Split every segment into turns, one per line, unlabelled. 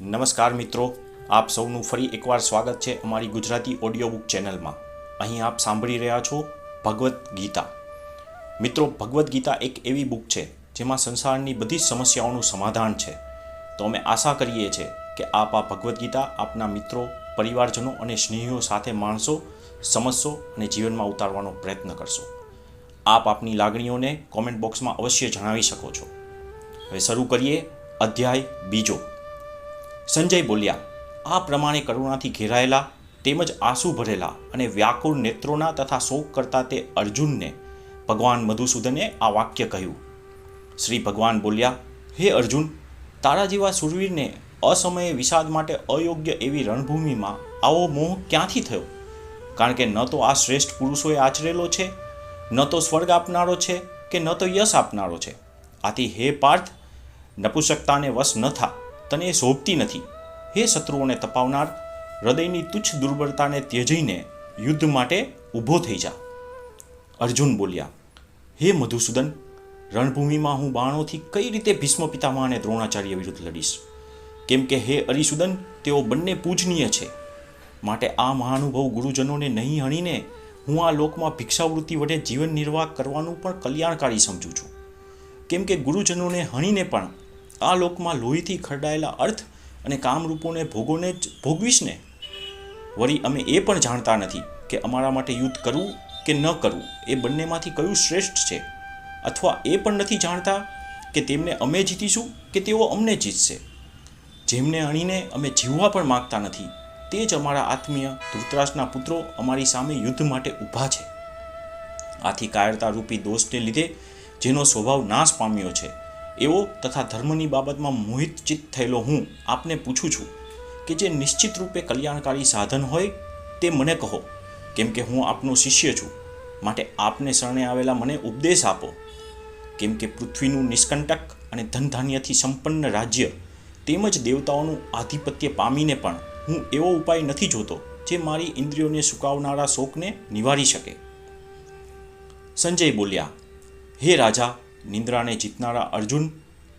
નમસ્કાર મિત્રો, આપ સૌનું ફરી એકવાર સ્વાગત છે અમારી ગુજરાતી ઓડિયો બુક ચેનલમાં. અહીં આપ સાંભળી રહ્યા છો ભગવદ્ ગીતા. મિત્રો, ભગવદ્ ગીતા એક એવી બુક છે જેમાં સંસારની બધી સમસ્યાઓનું સમાધાન છે. તો અમે આશા કરીએ છીએ કે આપ આ ભગવદ્ ગીતા આપના મિત્રો, પરિવારજનો અને સ્નેહીઓ સાથે માણસો સમજશો અને જીવનમાં ઉતારવાનો પ્રયત્ન કરશો. આપ આપની લાગણીઓને કોમેન્ટ બોક્સમાં અવશ્ય જણાવી શકો છો. હવે શરૂ કરીએ અધ્યાય બીજો. સંજય બોલ્યા, આ પ્રમાણે કરુણાથી ઘેરાયેલા, તેમજ આંસુ ભરેલા અને વ્યાકુળ નેત્રોના તથા શોક કરતા તે અર્જુનને ભગવાન મધુસૂદને આ વાક્ય કહ્યું. શ્રી ભગવાન બોલ્યા, હે અર્જુન, તારા જેવા સુરવીરને અસમયે વિષાદ માટે અયોગ્ય એવી રણભૂમિમાં આવો મોહ ક્યાંથી થયો? કારણ કે ન તો આ શ્રેષ્ઠ પુરુષોએ આચરેલો છે, ન તો સ્વર્ગ આપનારો છે કે ન તો યશ આપનારો છે. આથી હે પાર્થ, નપુસકતાને વશ ન થા. તને એ શોભતી નથી. હે શત્રુઓને તપાવનાર, હૃદયની તુચ્છ દુર્બળતાને ત્યજીને યુદ્ધ માટે ઊભો થઈ જા. અર્જુન બોલ્યા, હે મધુસૂદન, રણભૂમિમાં હું બાણોથી કઈ રીતે ભીષ્મ પિતામહ અને દ્રોણાચાર્ય વિરુદ્ધ લડીશ? કેમ કે હે અરિસુદન, તેઓ બંને પૂજનીય છે. માટે આ મહાનુભવ ગુરુજનોને નહીં હણીને હું આ લોકમાં ભિક્ષાવૃત્તિ વડે જીવન નિર્વાહ કરવાનું પણ કલ્યાણકારી સમજું છું. કેમ કે ગુરુજનોને હણીને પણ આ લોકમાં લોહીથી ખરડાયેલા અર્થ અને કામરૂપોને, ભોગોને જ ભોગવીશને? વળી અમે એ પણ જાણતા નથી કે અમારા માટે યુદ્ધ કરવું કે ન કરવું એ બંનેમાંથી કયું શ્રેષ્ઠ છે? અથવા એ પણ નથી જાણતા કે તેમને અમે જીતીશું કે તેઓ અમને જીતશે? જેમને અણીને અમે જીવવા પણ માગતા નથી, તે જ અમારા આત્મીય ધૃતરાષ્ટ્રના પુત્રો અમારી સામે યુદ્ધ માટે ઊભા છે. આથી કાયરતારૂપી દોષને લીધે જેનો સ્વભાવ નાશ પામ્યો છે. એવો તથા ધર્મની બાબતમાં મોહિત ચિત્ત થયેલો હું આપને પૂછું છું કે જે નિશ્ચિત રૂપે કલ્યાણકારી સાધન હોય તે મને કહો, કેમ કે હું આપનો શિષ્ય છું. માટે આપને શરણે આવેલા મને ઉપદેશ આપો. કેમ કે પૃથ્વીનું નિષ્કંટક અને ધનધાન્યથી સંપન્ન રાજ્ય તેમજ દેવતાઓનું આધિપત્ય પામીને પણ હું એવો ઉપાય નથી જોતો જે મારી ઇન્દ્રિયોને સુકાવનારા શોકને નિવારી શકે. સંજય બોલ્યા, હે રાજા નિંદ્રાને જીતનારા અર્જુન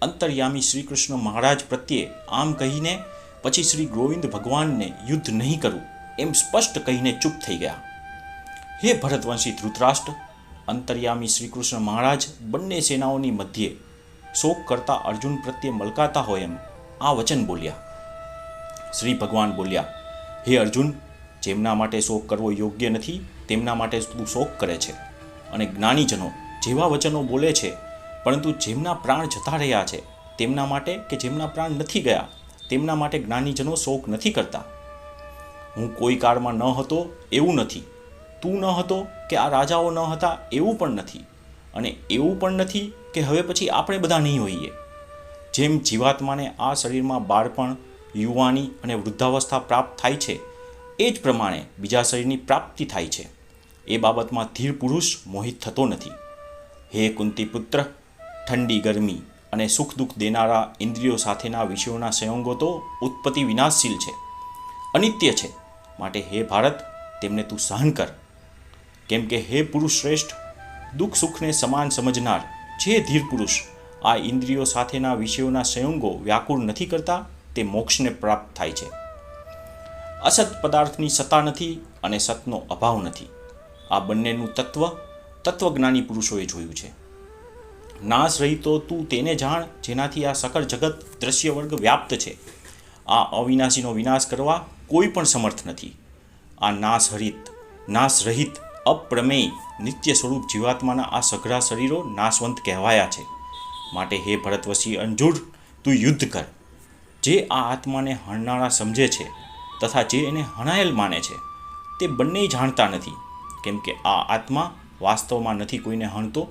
અંતર્યામી શ્રી કૃષ્ણ મહારાજ પ્રત્યે આમ કહીને પછી શ્રી ગોવિંદ ભગવાનને યુદ્ધ નહીં કરું એમ સ્પષ્ટ કહીને ચૂપ થઈ ગયા. હે ભરતવંશી ધૃતરાષ્ટ્ર, અંતર્યામી શ્રી કૃષ્ણ મહારાજ, બંને સેનાઓની મધ્યે શોક કરતા અર્જુન પ્રત્યે મલકાતા હોય એમ આ વચન બોલ્યા. શ્રી ભગવાન બોલ્યા, હે અર્જુન, જેમના માટે શોક કરવો યોગ્ય નથી, તેમના માટે તું શોક કરે છે. અને જ્ઞાનીજનો જેવા વચનો બોલે છે પરંતુ જેમના પ્રાણ જતા રહ્યા છે, તેમના માટે કે જેમના પ્રાણ નથી ગયા, તેમના માટે જ્ઞાનીજનો શોક નથી કરતા. હું કોઈ કાળમાં ન હતો એવું નથી. તું ન હતો કે આ રાજાઓ ન હતા એવું પણ નથી. અને એવું પણ નથી કે હવે પછી આપણે બધા નહીં હોઈએ. જેમ જીવાત્માને આ શરીરમાં બાળપણ, યુવાની અને વૃદ્ધાવસ્થા પ્રાપ્ત થાય છે, એ જ પ્રમાણે બીજા શરીરની પ્રાપ્તિ થાય છે. એ બાબતમાં ધીર પુરુષ મોહિત થતો નથી. હે કુંતી પુત્ર ઠંડી, ગરમી અને સુખ દુઃખ દેનારા ઇન્દ્રિયો સાથેના વિષયોના સંયોગો તો ઉત્પત્તિ વિનાશશીલ છે. અનિત્ય છે. માટે હે ભારત, તેમને તું સહન કર. કેમ કે હે પુરુષ શ્રેષ્ઠ, દુઃખ સુખને સમાન સમજનાર જે ધીર પુરુષ, આ ઇન્દ્રિયો સાથેના વિષયોના સંયોગો વ્યાકુળ નથી કરતા, તે મોક્ષને પ્રાપ્ત થાય છે. અસત પદાર્થની સત્તા નથી અને સતનો અભાવ નથી. આ બંનેનું તત્વ તત્વજ્ઞાની પુરુષોએ જોયું છે. નાશ રહિતો તું તેને જાણ જેનાથી આ સકળ જગત દ્રશ્ય વર્ગ વ્યાપ્ત છે. આ અવિનાશીનો વિનાશ કરવા કોઈ પણ સમર્થ નથી. આ નાશ હરિત નાશ રહિત અપ્રમેય, નિત્ય સ્વરૂપ જીવાત્માના આ સઘળા શરીરો નાશવંત કહેવાયા છે. માટે હે ભરતવશી અંજુર, તું યુદ્ધ કર. જે આ આત્માને હણનારા સમજે છે તથા જે એને હણાયેલ માને છે, તે બંને જાણતા નથી. કેમ કે આ આત્મા વાસ્તવમાં નથી કોઈને હણતો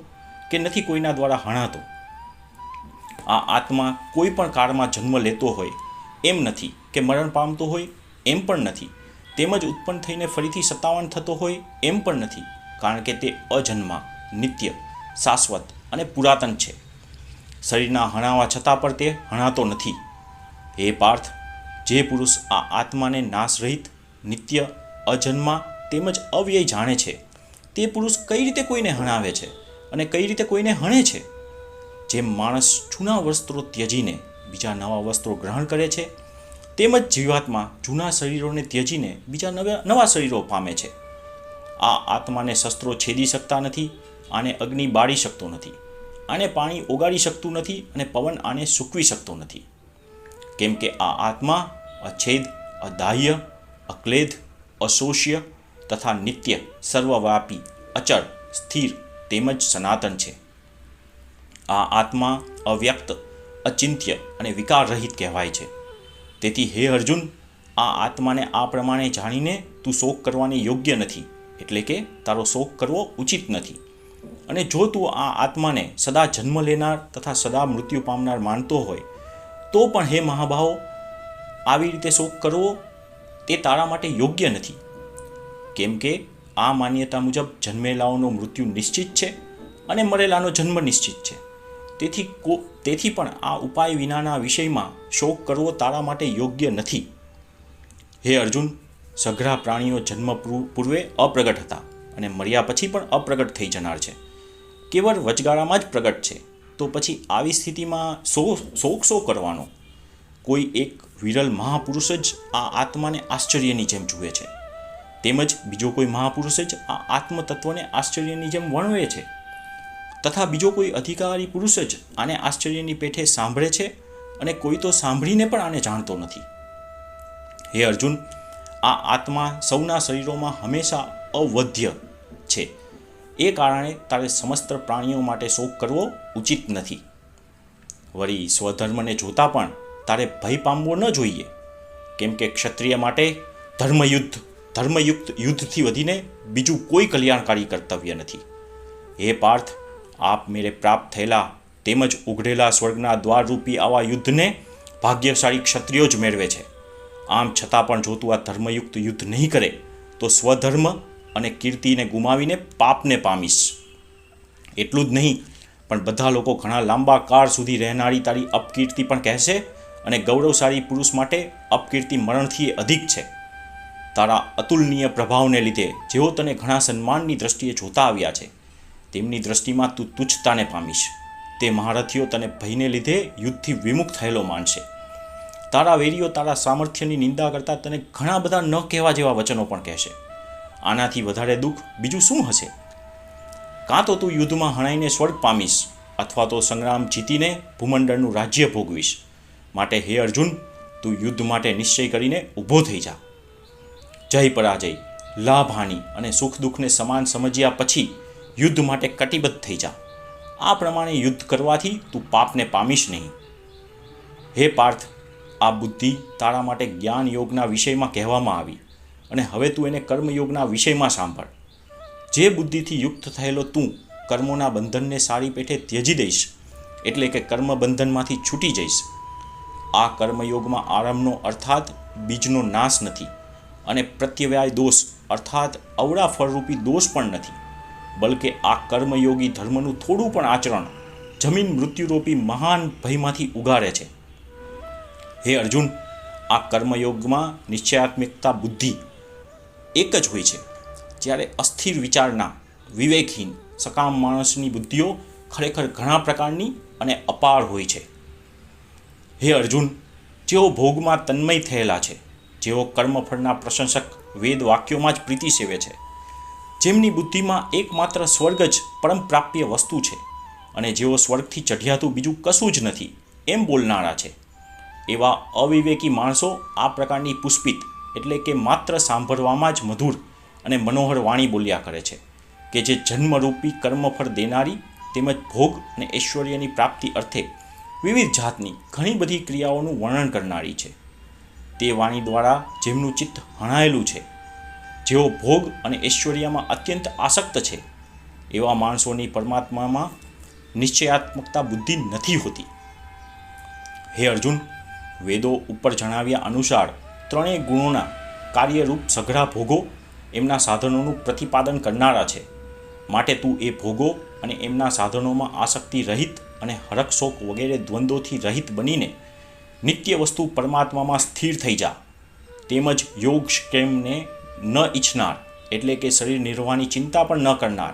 કે નથી કોઈના દ્વારા હણાતો. આ આત્મા કોઈ પણ કાળમાં જન્મ લેતો હોય એમ નથી કે મરણ પામતો હોય એમ પણ નથી. તેમજ ઉત્પન્ન થઈને ફરીથી સત્તાવન થતો હોય એમ પણ નથી, કારણ કે તે અજન્મા, નિત્ય, શાશ્વત અને પુરાતન છે. શરીરના હણાવા છતાં પણ તે હણાતો નથી. હે પાર્થ, જે પુરુષ આ આત્માને નાશરહિત નિત્ય, અજન્મા તેમજ અવ્યય જાણે છે, તે પુરુષ કઈ રીતે કોઈને હણાવે છે? અને કઈ રીતે કોઈને હણે છે? જેમ માણસ જૂના વસ્ત્રો ત્યજીને, બીજા નવા વસ્ત્રો ગ્રહણ કરે છે, તેમજ જીવાત્મા જૂના શરીરોને ત્યજીને, બીજા નવા નવા શરીરો પામે છે. આ આત્માને શસ્ત્રો છેદી શકતા નથી આને અગ્નિ બાળી શકતો નથી. આને પાણી ઓગાળી શકતું નથી અને પવન આને સૂકવી શકતો નથી. કેમ કે આ આત્મા અછેદ, અદાહ્ય, અક્લેદ, અશોષ્ય તથા નિત્ય સર્વવ્યાપી, અચળ, સ્થિર તેમજ સનાતન છે. આ આત્મા અવ્યક્ત, અચિંત્ય અને વિકાર રહિત કહેવાય છે. તેથી હે અર્જુન, આ આત્માને આ પ્રમાણે જાણીને તું શોક કરવાની યોગ્ય નથી, એટલે કે તારો શોક કરવો ઉચિત નથી. અને જો તું આ આત્માને સદા જન્મ લેનાર તથા સદા મૃત્યુ પામનાર માનતો હોય, તો પણ હે મહાભાવો, આવી રીતે શોક કરવો તે તારા માટે યોગ્ય નથી. કેમ કે આ માન્યતા મુજબ જન્મેલાઓનો મૃત્યુ નિશ્ચિત છે અને મરેલાનો જન્મ નિશ્ચિત છે. તેથી કો, તેથી પણ આ ઉપાય વિનાના વિષયમાં શોક કરવો તારા માટે યોગ્ય નથી. હે અર્જુન, સઘળા પ્રાણીઓ જન્મ પૂર્વે અપ્રગટ હતા અને મર્યા પછી પણ અપ્રગટ થઈ જનાર છે. કેવળ વચગાળામાં જ પ્રગટ છે, તો પછી આવી સ્થિતિમાં શો, શોક શો કરવાનો? કોઈ એક વિરલ મહાપુરુષ જ આ આત્માને આશ્ચર્યની જેમ જુએ છે. તેમજ બીજો કોઈ મહાપુરુષ જ આ આત્મતત્વને આશ્ચર્યની જેમ વર્ણવે છે. તથા બીજો કોઈ અધિકારી પુરુષ જ આને આશ્ચર્યની પેઠે સાંભળે છે અને કોઈ તો સાંભળીને પણ આને જાણતો નથી. હે અર્જુન, આ આત્મા સૌના શરીરોમાં હંમેશા અવધ્ય છે. એ કારણે તારે સમસ્ત પ્રાણીઓ માટે શોક કરવો ઉચિત નથી. વળી સ્વધર્મને જોતા પણ તારે ભય પામવો ન જોઈએ. કેમ કે ક્ષત્રિય માટે ધર્મયુદ્ધ ધર્મયુક્ત યુદ્ધથી વધીને બીજું કોઈ કલ્યાણકારી કર્તવ્ય નથી. હે પાર્થ, આપ મેરે પ્રાપ્ત થયેલા તેમજ ઉઘડેલા સ્વર્ગના દ્વારરૂપી આવા યુદ્ધને ભાગ્યશાળી ક્ષત્રિયો જ મેળવે છે. આમ છતાં પણ જો તું આ ધર્મયુક્ત યુદ્ધ નહીં કરે, તો સ્વધર્મ અને કીર્તિને ગુમાવીને પાપને પામીશ. એટલું જ નહીં, પણ બધા લોકો ઘણા લાંબા કાળ સુધી રહેનારી તારી અપકીર્તિ પણ કહેશે અને ગૌરવશાળી પુરુષ માટે અપકીર્તિ મરણથી અધિક છે. તારા અતુલનીય પ્રભાવને લીધે જેઓ તને ઘણા સન્માનની દ્રષ્ટિએ જોતા આવ્યા છે, તેમની દ્રષ્ટિમાં તું તુચ્છતાને પામીશ. તે મહારથીઓ તને ભયને લીધે યુદ્ધથી વિમુખ થયેલો માનશે. તારા વેરીઓ તારા સામર્થ્યની નિંદા કરતાં તને ઘણા બધા ન કહેવા જેવા વચનો પણ કહેશે. આનાથી વધારે દુઃખ બીજું શું હશે? કાં તો તું યુદ્ધમાં હણાઈને સ્વર્ગ પામીશ, અથવા તો સંગ્રામ જીતીને ભૂમંડળનું રાજ્ય ભોગવીશ. માટે હે અર્જુન, તું યુદ્ધ માટે નિશ્ચય કરીને ઊભો થઈ જા. જય પરાજય લાભ હાનિ અને સુખ દુઃખને સમાન સમજ્યા પછી યુદ્ધ માટે કટિબદ્ધ થઈ જા. આ પ્રમાણે યુદ્ધ કરવાથી તું પાપને પામીશ નહીં. હે પાર્થ, આ બુદ્ધિ તારા માટે જ્ઞાન યોગના વિષયમાં કહેવામાં આવી અને હવે તું એને કર્મયોગના વિષયમાં સાંભળ. જે બુદ્ધિથી યુક્ત થયેલો તું કર્મોના બંધનને સારી પેઠે ત્યજી દઈશ એટલે કે કર્મ બંધનમાંથી છૂટી જઈશ. આ કર્મયોગમાં આરંભનો અર્થાત બીજનો નાશ નથી. અને પ્રત્યવ્યાય દોષ, અર્થાત અવળા ફળરૂપી દોષ પણ નથી. બલકે આ કર્મયોગી ધર્મનું થોડું પણ આચરણ જમીન મૃત્યુરૂપી મહાન ભયમાંથી ઉગારે છે. હે અર્જુન, આ કર્મયોગમાં નિશ્ચયાત્મિકતા બુદ્ધિ એક જ હોય છે. જ્યારે અસ્થિર વિચારના વિવેકહીન સકામ માણસની બુદ્ધિઓ ખરેખર ઘણા પ્રકારની અને અપાર હોય છે. હે અર્જુન, જેઓ ભોગમાં તન્મય થયેલા છે જેઓ કર્મફળના પ્રશંસક વેદ વાક્યોમાં જ પ્રીતિ સેવે છે. જેમની બુદ્ધિમાં એકમાત્ર સ્વર્ગ જ પરમ પ્રાપ્ય વસ્તુ છે અને જેઓ સ્વર્ગથી ચઢિયાતું બીજું કશું જ નથી, એમ બોલનારા છે. એવા અવિવેકી માણસો આ પ્રકારની પુષ્પિત એટલે કે માત્ર સાંભળવામાં જ મધુર અને મનોહર વાણી બોલ્યા કરે છે કે જે જન્મરૂપી કર્મફળ દેનારી તેમજ ભોગ અને ઐશ્વર્યની પ્રાપ્તિ અર્થે વિવિધ જાતની ઘણી બધી ક્રિયાઓનું વર્ણન કરનારી છે. તે વાણી દ્વારા જેમનું ચિત્ત હણાયેલું છે, જેઓ ભોગ અને ઐશ્વર્યમાં અત્યંત આસક્ત છે, એવા માણસોની પરમાત્મામાં નિશ્ચયાત્મકતા બુદ્ધિ નથી હોતી. હે અર્જુન, વેદો ઉપર જણાવ્યા અનુસાર ત્રણેય ગુણોના કાર્યરૂપ સઘળા ભોગો એમના સાધનોનું પ્રતિપાદન કરનારા છે. માટે તું એ ભોગો અને એમના સાધનોમાં આસક્તિ રહિત અને હરકશોક વગેરે દ્વંદ્વોથી રહિત બનીને નિત્ય વસ્તુ પરમાત્મામાં સ્થિર થઈ જા. તેમજ યોગ કેમને ન ઈચ્છનાર, એટલે કે શરીર નિર્વાહની ચિંતા પણ ન કરનાર,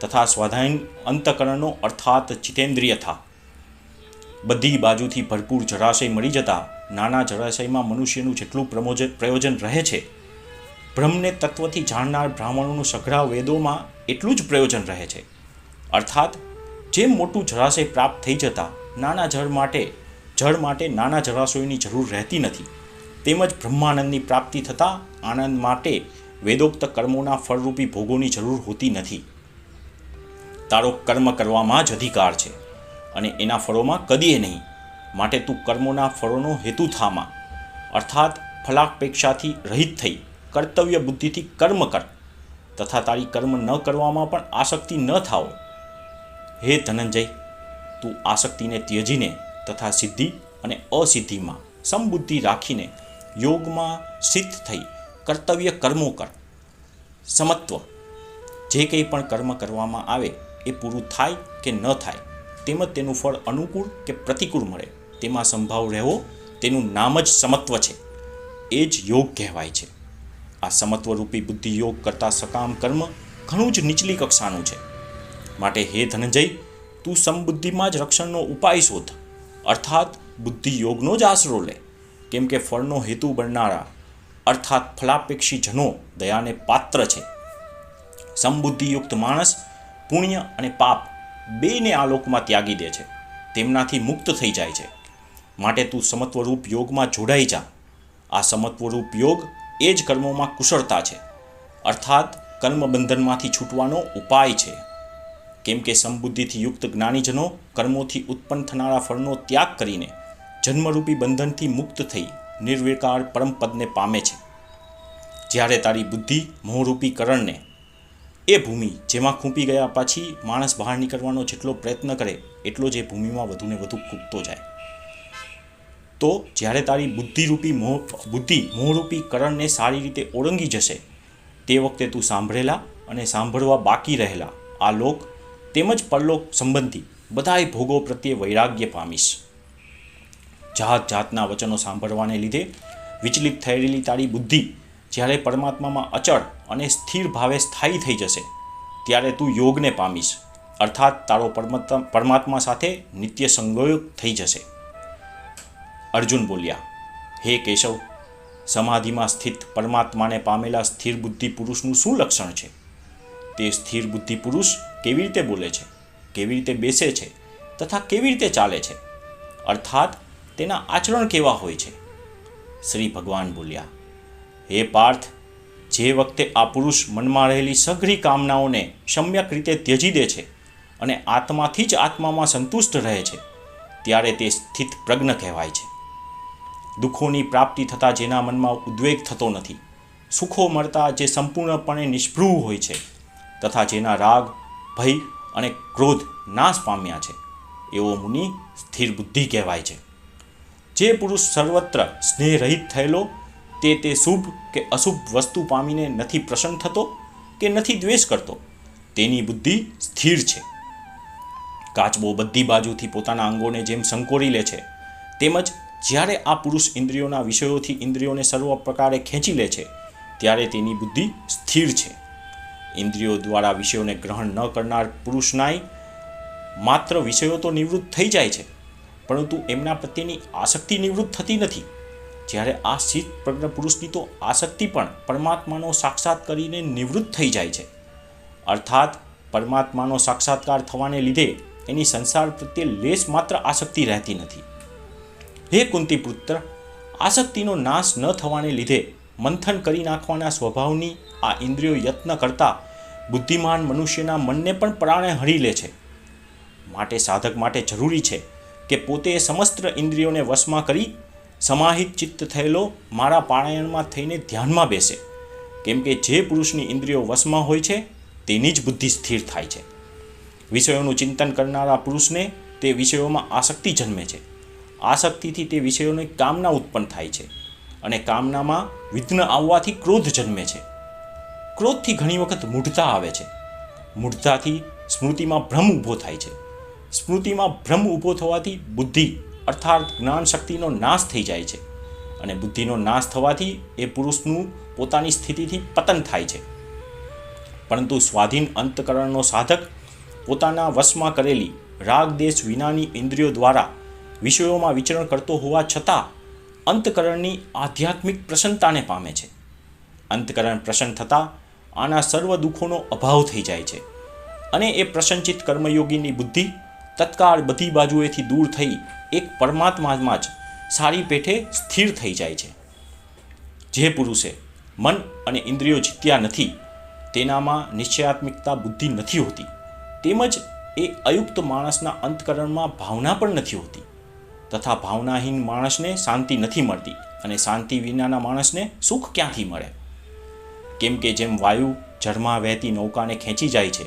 તથા સ્વાધાયન અંતકરણનો અર્થાત ચિતેન્દ્રિય થા બધી બાજુથી ભરપૂર જળાશય મળી જતા નાના જળાશયમાં મનુષ્યનું જેટલું પ્રમોજન પ્રયોજન રહે છે, બ્રહ્મને તત્વથી જાણનાર બ્રાહ્મણોનું સઘળા વેદોમાં એટલું જ પ્રયોજન રહે છે. અર્થાત, જેમ મોટું જળાશય પ્રાપ્ત થઈ જતાં નાના જળ માટે જળ માટે નાના જળાશયોની જરૂર રહેતી નથી. તેમજ બ્રહ્માનંદની પ્રાપ્તિ થતાં આનંદ માટે વેદોક્ત કર્મોના ફળરૂપી ભોગોની જરૂર હોતી નથી. તારો કર્મ કરવામાં જ અધિકાર છે અને એના ફળોમાં કદીએ નહીં, માટે તું કર્મોના ફળોનો હેતુ થામાં. અર્થાત ફલાપેક્ષાથી રહિત થઈ, કર્તવ્ય બુદ્ધિથી કર્મ કર, તથા તારી કર્મ ન કરવામાં પણ આસક્તિ ન થાઓ. હે ધનંજય, તું આસક્તિને ત્યજીને તથા સિદ્ધિ અને અસિદ્ધિમાં સમબુદ્ધિ રાખીને યોગમાં સિદ્ધ થઈ કર્તવ્ય કર્મો કર. સમત્વ, જે કંઈ પણ કર્મ કરવામાં આવે એ પૂરું થાય કે ન થાય તેમજ તેનું ફળ અનુકૂળ કે પ્રતિકૂળ મળે, તેમાં સંભાવ રહેવો તેનું નામ જ સમત્વ છે. એ જ યોગ કહેવાય છે. આ સમત્વરૂપી બુદ્ધિ યોગ કરતાં સકામ કર્મ ઘણું જ નીચલી કક્ષાનું છે. માટે હે ધનંજય, તું સમબુદ્ધિમાં જ રક્ષણનો ઉપાય શોધ. અર્થાત બુદ્ધિ યોગનો જ આશરો લે. કેમ કે ફળનો હેતુ બનનારા, અર્થાત ફલાપેક્ષી જનો, દયાને પાત્ર છે. સમબુદ્ધિયુક્ત માણસ પુણ્ય અને પાપ બેને આ લોકમાં ત્યાગી દે છે. તેમનાથી મુક્ત થઈ જાય છે. માટે તું સમત્વરૂપ યોગમાં જોડાઈ જા. આ સમત્વરૂપ યોગ એ જ કર્મોમાં કુશળતા છે. અર્થાત કર્મબંધનમાંથી છૂટવાનો ઉપાય છે. કેમ કે સમબુદ્ધિથી યુક્ત જ્ઞાનીજનો કર્મોથી ઉત્પન્ન થનારા ફળનો ત્યાગ કરીને જન્મરૂપી બંધનથી મુક્ત થઈ નિર્વિકાર પરમપદને પામે છે. જ્યારે તારી બુદ્ધિ મોહરૂપી કરણને એ ભૂમિ જેમાં ખૂંપી ગયા પછી માણસ બહાર નીકળવાનો જેટલો પ્રયત્ન કરે, એટલો જ એ ભૂમિમાં વધુને વધુ ખૂંપતો જાય. તો જ્યારે તારી બુદ્ધિરૂપી મોહ, બુદ્ધિ મોહરૂપી કરણને સારી રીતે ઓળંગી જશે, તે વખતે તું સાંભળેલા અને સાંભળવા બાકી રહેલા આ લોક તેમજ પરલોક સંબંધી બધાએ ભોગો પ્રત્યે વૈરાગ્ય પામીશ. જાત જાતના વચનો સાંભળવાને લીધે વિચલિત થયેલી તારી બુદ્ધિ જ્યારે પરમાત્મામાં અચળ અને સ્થિર ભાવે સ્થાયી થઈ જશે, ત્યારે તું યોગને પામીશ. અર્થાત તારો પરમાત્મા સાથે નિત્ય સંગયોગ થઈ જશે. અર્જુન બોલ્યા, હે કેશવ, સમાધિમાં સ્થિત પરમાત્માને પામેલા સ્થિર બુદ્ધિ પુરુષનું શું લક્ષણ છે? તે સ્થિર બુદ્ધિ પુરુષ કેવી રીતે બોલે છે? કેવી રીતે બેસે છે? તથા કેવી રીતે ચાલે છે? અર્થાત તેના આચરણ કેવા હોય છે? શ્રી ભગવાન બોલ્યા, હે પાર્થ, જે વખતે આ પુરુષ મનમાં રહેલી સઘળી કામનાઓને સમ્યક રીતે ત્યજી દે છે અને આત્માથી જ આત્મામાં સંતુષ્ટ રહે છે, ત્યારે તે સ્થિત પ્રજ્ઞ કહેવાય છે. દુઃખોની પ્રાપ્તિ થતાં જેના મનમાં ઉદ્વેગ થતો નથી, સુખો મળતા જે સંપૂર્ણપણે નિષ્ભૃહ હોય છે, તથા જેના રાગ ભય અને ક્રોધ નાશ પામ્યા છે. એવો મુનિ સ્થિર બુદ્ધિ કહેવાય છે. જે પુરુષ સર્વત્ર સ્નેહરહિત થયેલો, તે તે શુભ કે અશુભ વસ્તુ પામીને નથી પ્રસન્ન થતો કે નથી દ્વેષ કરતો, તેની બુદ્ધિ સ્થિર છે. કાચબો બધી બાજુથી પોતાના અંગોને જેમ સંકોરી લે છે, તેમજ જ્યારે આ પુરુષ ઇન્દ્રિયોના વિષયોથી ઇન્દ્રિયોને સર્વ પ્રકારે ખેંચી લે છે, ત્યારે તેની બુદ્ધિ સ્થિર છે. ઇન્દ્રિયો દ્વારા વિષયોને ગ્રહણ ન કરનાર પુરુષનાય માત્ર વિષયો તો નિવૃત્ત થઈ જાય છે, પરંતુ એમના પ્રત્યેની આસક્તિ નિવૃત્ત થતી નથી. જ્યારે આ સિદ્ધ પ્રજ્ઞ પુરુષની તો આસક્તિ પણ પરમાત્માનો સાક્ષાત કરીને નિવૃત્ત થઈ જાય છે. અર્થાત, પરમાત્માનો સાક્ષાત્કાર થવાને લીધે એની સંસાર પ્રત્યે લેશ માત્ર આસક્તિ રહેતી નથી. હે કુંતી પુત્ર આસક્તિનો નાશ ન થવાને લીધે મંથન કરી નાખવાના સ્વભાવની આ ઇન્દ્રિયો યત્ન કરતા બુદ્ધિમાન મનુષ્યના મનને પણ પ્રાણે હરી લે છે. માટે સાધક માટે જરૂરી છે કે પોતે સમસ્ત ઇન્દ્રિયોને વશમાં કરી સમાહિત ચિત્ત થયેલો મારા પારાયણમાં થઈને ધ્યાનમાં બેસે. કેમ કે જે પુરુષની ઇન્દ્રિયો વશમાં હોય છે, તેની જ બુદ્ધિ સ્થિર થાય છે. વિષયોનું ચિંતન કરનારા પુરુષને તે વિષયોમાં આસક્તિ જન્મે છે. આસક્તિથી તે વિષયોની કામના ઉત્પન્ન થાય છે. અને કામનામાં વિઘ્ન આવવાથી ક્રોધ જન્મે છે. ક્રોધથી ઘણી વખત મૂઢતા આવે છે. મૂઢતાથી સ્મૃતિમાં ભ્રમ ઊભો થાય છે. સ્મૃતિમાં ભ્રમ ઊભો થવાથી બુદ્ધિ અર્થાત જ્ઞાન શક્તિનો નાશ થઈ જાય છે અને બુદ્ધિનો નાશ થવાથી એ પુરુષનું પોતાની સ્થિતિથી પતન થાય છે. પરંતુ સ્વાધીન અંતકરણનો સાધક પોતાના વશમાં કરેલી રાગ દેશ વિનાની ઇન્દ્રિયો દ્વારા વિષયોમાં વિચરણ કરતો હોવા છતાં અંતકરણની આધ્યાત્મિક પ્રસન્નતાને પામે છે. અંતકરણ પ્રસન્ન થતાં આના સર્વ દુઃખોનો અભાવ થઈ જાય છે અને એ પ્રસન્નચિત કર્મયોગીની બુદ્ધિ તત્કાળ બધી બાજુએથી દૂર થઈ એક પરમાત્મામાં જ સારી પેઠે સ્થિર થઈ જાય છે. જે પુરુષે મન અને ઇન્દ્રિયો જીત્યા નથી, તેનામાં નિશ્ચયાત્મિકતા બુદ્ધિ નથી હોતી, તેમજ એ અયુક્ત માણસના અંતકરણમાં ભાવના પણ નથી હોતી. તથા ભાવનાહીન માણસને શાંતિ નથી મળતી અને શાંતિ વિનાના માણસને સુખ ક્યાંથી મળે? કેમ કે જેમ વાયુ જળમાં વહેતી નૌકાને ખેંચી જાય છે,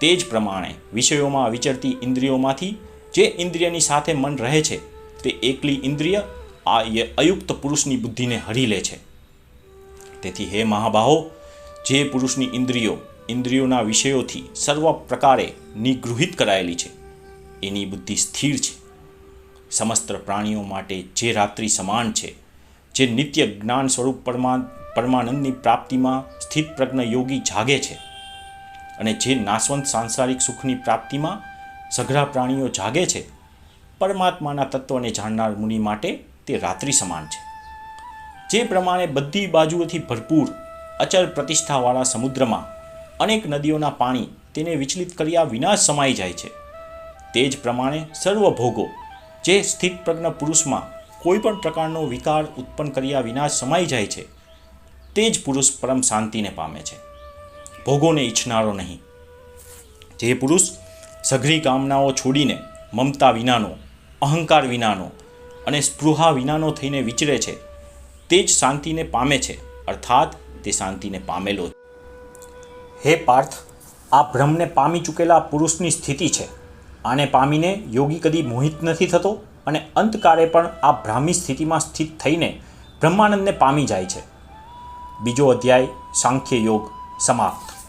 તે જ પ્રમાણે વિષયોમાં વિચરતી ઇન્દ્રિયોમાંથી જે ઇન્દ્રિયની સાથે મન રહે છે, તે એકલી ઇન્દ્રિય આ અયુક્ત પુરુષની બુદ્ધિને હરી લે છે. તેથી હે મહાબાહો, જે પુરુષની ઇન્દ્રિયો ઇન્દ્રિયોના વિષયોથી સર્વ પ્રકારે નિગૃહિત કરાયેલી છે, એની બુદ્ધિ સ્થિર છે. સમસ્ત પ્રાણીઓ માટે જે રાત્રિ સમાન છે, જે નિત્ય જ્ઞાન સ્વરૂપ પરમા, પરમાનંદની પ્રાપ્તિમાં સ્થિત પ્રજ્ઞ યોગી જાગે છે અને જે નાશવંત સાંસારિક સુખની પ્રાપ્તિમાં સઘળા પ્રાણીઓ જાગે છે, પરમાત્માના તત્વને જાણનાર મુનિ માટે તે રાત્રિ સમાન છે. જે પ્રમાણે બધી બાજુઓથી ભરપૂર અચલ પ્રતિષ્ઠાવાળા સમુદ્રમાં અનેક નદીઓના પાણી તેને વિચલિત કર્યા વિના સમાઈ જાય છે. તે જ પ્રમાણે સર્વ ભોગો જે સ્થિત પ્રજ્ઞ પુરુષમાં કોઈ પણ પ્રકારનો વિકાર ઉત્પન્ન કર્યા વિના સમાઈ જાય છે, તે જ પુરુષ પરમ શાંતિને પામે છે. ભોગોને ઈચ્છનારો નહીં. જે પુરુષ સઘરી કામનાઓ છોડીને, મમતા વિનાનો, અહંકાર વિનાનો અને સ્પૃહા વિનાનો થઈને વિચરે છે, તે જ શાંતિને પામે છે, અર્થાત તે શાંતિને પામેલો હે પાર્થ, આ ભ્રમને પામી ચૂકેલા પુરુષની સ્થિતિ છે. આને પામીને યોગી કદી મોહિત નથી થતો અને અંતકાળે પણ આ ભ્રામી સ્થિતિમાં સ્થિત થઈને બ્રહ્માનંદને પામી જાય છે. બીજો અધ્યાય, સાંખ્ય યોગ સમાપ્ત.